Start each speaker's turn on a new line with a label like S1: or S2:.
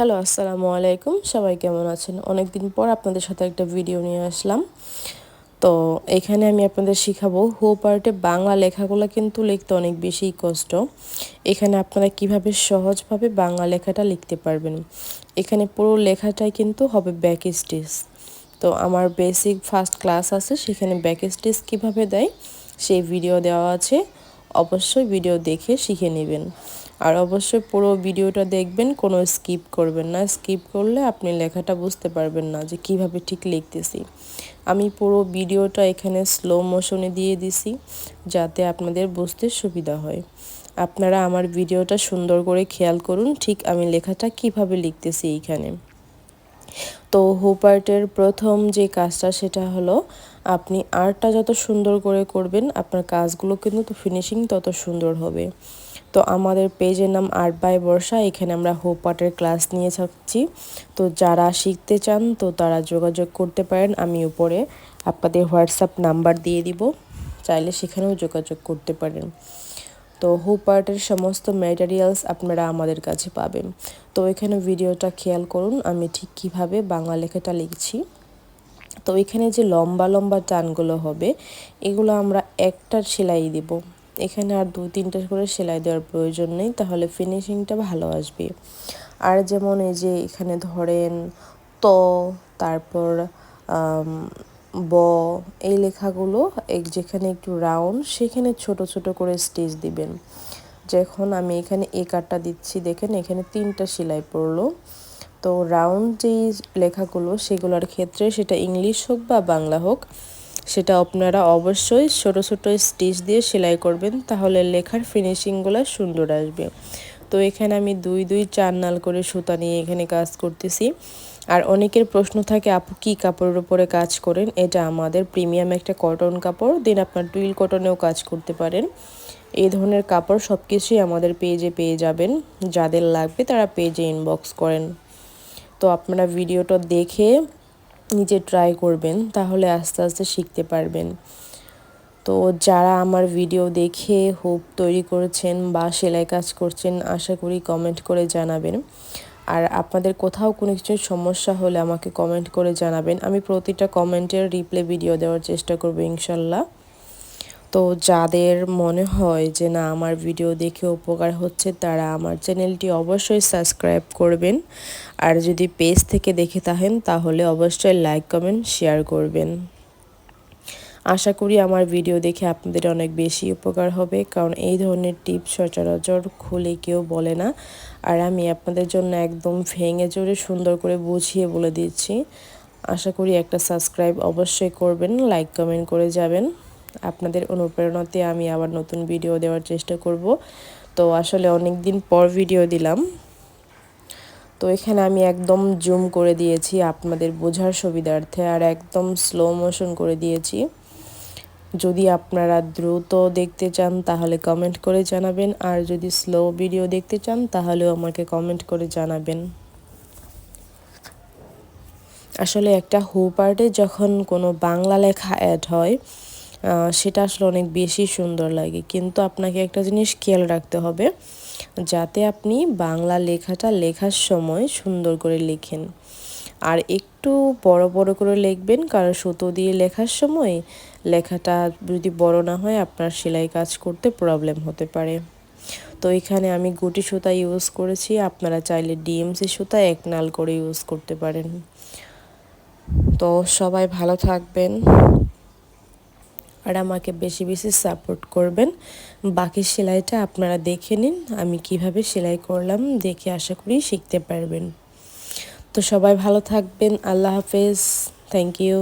S1: Hello, আসসালামু আলাইকুম। সবাই কেমন আছেন? অনেক দিন পর আপনাদের সাথে একটা ভিডিও নিয়ে আসলাম। তো এখানে আমি আপনাদের শিখাবো হো পার্টে বাংলা লেখাগুলো কিন্তু লিখতে অনেক বেশি কষ্ট। এখানে আপনারা কীভাবে সহজভাবে বাংলা লেখাটা লিখতে পারবেন। এখানে পুরো লেখাটাই কিন্তু হবে ব্যাক স্টিচ তো আমার বেসিক ফার্স্ট ক্লাস আছে, সেখানে ব্যাক স্টিচ কীভাবে দেয়, সেই ভিডিও দেওয়া আছে। অবশ্যই ভিডিও দেখে শিখে নেবেন। আর অবশ্যই পুরো ভিডিওটা দেখবেন, কোনো স্কিপ করবেন না। স্কিপ করলে আপনি লেখাটা বুঝতে পারবেন না যে কীভাবে ঠিক লিখতেছি। আমি পুরো ভিডিওটা এখানে স্লো মোশনে দিয়ে দিছি, যাতে আপনাদের বুঝতে সুবিধা হয়। আপনারা আমার ভিডিওটা সুন্দর করে খেয়াল করুন, ঠিক আমি লেখাটা কীভাবে লিখতেছি এইখানে। তো হোপার্টের প্রথম যে কাজটা, সেটা হলো আপনি আর্টটা যত সুন্দর করে করবেন, আপনার কাজগুলো কিন্তু ফিনিশিং তত সুন্দর হবে। তো আমাদের পেজের নাম আর্ট বাই বর্ষা এখানে আমরা হোপ আর্টের ক্লাস নিয়ে থাকছি। তো যারা শিখতে চান, তো তারা যোগাযোগ করতে পারেন, আমি উপরে আপনাদের হোয়াটসঅ্যাপ নাম্বার দিয়ে দিব। চাইলে সেখানেও যোগাযোগ করতে পারেন। তো হোপ আর্টের সমস্ত ম্যাটেরিয়ালস আপনারা আমাদের কাছে পাবেন। তো এখানে ভিডিওটা খেয়াল করুন, আমি ঠিক কীভাবে বাংলা লেখাটা লিখছি। তো এখানে যে লম্বা লম্বা টানগুলো হবে, এগুলো আমরা একটা সেলাই দিব। এখানে আর দু তিনটা করে সেলাই দেওয়ার প্রয়োজন নেই, তাহলে ফিনিশিংটা ভালো আসবে। আর যেমন এই যে এখানে ধরেন ত, তারপর ব, এই লেখাগুলো এক যেখানে একটু রাউন্ড সেখানে ছোট ছোট করে স্টিচ দিবেন। যখন আমি এখানে এ কাটটা দিচ্ছি, দেখেন এখানে তিনটা সেলাই পড়ল। তো রাউন্ড যেই লেখাগুলো, সেগুলোর ক্ষেত্রে সেটা ইংলিশ হোক বা বাংলা হোক, সেটা আপনারা অবশ্যই ছোটো ছোটো স্টিচ দিয়ে সেলাই করবেন, তাহলে লেখার ফিনিশিংগুলো সুন্দর আসবে। তো এখানে আমি দুই দুই চার নাল করে সুতা নিয়ে এখানে কাজ করতেছি। আর অনেকের প্রশ্ন থাকে, আপু, কী কাপড়ের উপরে কাজ করেন? এটা আমাদের প্রিমিয়াম একটা কটন কাপড় দেন আপনার টুইল কটনেও কাজ করতে পারেন। এই ধরনের কাপড় সব কিছুই আমাদের পেজে পেয়ে যাবেন। যাদের লাগবে তারা পেজে ইনবক্স করেন। তো আপনারা ভিডিওটা দেখে নিজে ট্রাই করবেন, তাহলে আস্তে আস্তে শিখতে পারবেন। তো যারা আমার ভিডিও দেখে হোপ তৈরি করেছেন বা সেলাই কাজ করছেন, আশা করি কমেন্ট করে জানাবেন। আর আপনাদের কোথাও কোনো কিছু সমস্যা হলে আমাকে কমেন্ট করে জানাবেন। আমি প্রতিটা কমেন্টের রিপ্লে ভিডিও দেওয়ার চেষ্টা করব ইনশাল্লাহ। তো যাদের মনে হয় যে না, আমার ভিডিও দেখে উপকার হচ্ছে, তারা আমার চ্যানেলটি অবশ্যই সাবস্ক্রাইব করবেন। আর যদি পেজ থেকে দেখে থাকেন, তাহলে অবশ্যই লাইক কমেন্ট শেয়ার করবেন। আশা করি আমার ভিডিও দেখে আপনাদের অনেক বেশি উপকার হবে, কারণ এই ধরনের টিপস সচরাচর খুলে কেউ বলে না। আর আমি আপনাদের জন্য একদম ভেঙে চড়ে সুন্দর করে বুঝিয়ে বলে দিচ্ছি। আশা করি একটা সাবস্ক্রাইব অবশ্যই করবেন লাইক কমেন্ট করে যাবেন। আপনাদের অনুপ্রেরণাতে আমি আবার নতুন ভিডিও দেওয়ার চেষ্টা করব। তো আসলে অনেক দিন পর ভিডিও দিলাম। তো এখানে আমি একদম জুম করে দিয়েছি আপনাদের বোঝার সুবিধার্থে আর একদম স্লো মোশন করে দিয়েছি। যদি আপনারা দ্রুত দেখতে চান তাহলে কমেন্ট করে জানাবেন আর যদি স্লো ভিডিও দেখতে চান তাহলেও আমাকে কমেন্ট করে জানাবেন। আসলে একটা হু পার্টে যখন কোনো বাংলা লেখা অ্যাড হয় সেটা আসলে অনেক বেশি সুন্দর লাগে। কিন্তু আপনাকে একটা জিনিস খেয়াল রাখতে হবে, যাতে আপনি বাংলা লেখাটা লেখার সময় সুন্দর করে লেখেন। আর একটু বড় বড় করে লিখবেন কারণ সুতো দিয়ে লেখার সময় লেখাটা যদি বড় না হয়, আপনার সেলাই কাজ করতে প্রবলেম হতে পারে। তো এখানে আমি গুটি সুতা ইউজ করেছি, আপনারা চাইলে ডিএমসি সুতা এক নাল করে ইউজ করতে পারেন। তো সবাই ভালো থাকবেন। আর আমাকে বেশি বেশি সাপোর্ট করবেন। বাকি সেলাইটা আপনারা দেখে নিন, আমি কীভাবে সেলাই করলাম, দেখে আশা করি শিখতে পারবেন। তো সবাই ভালো থাকবেন, আল্লাহ হাফেজ থ্যাংক ইউ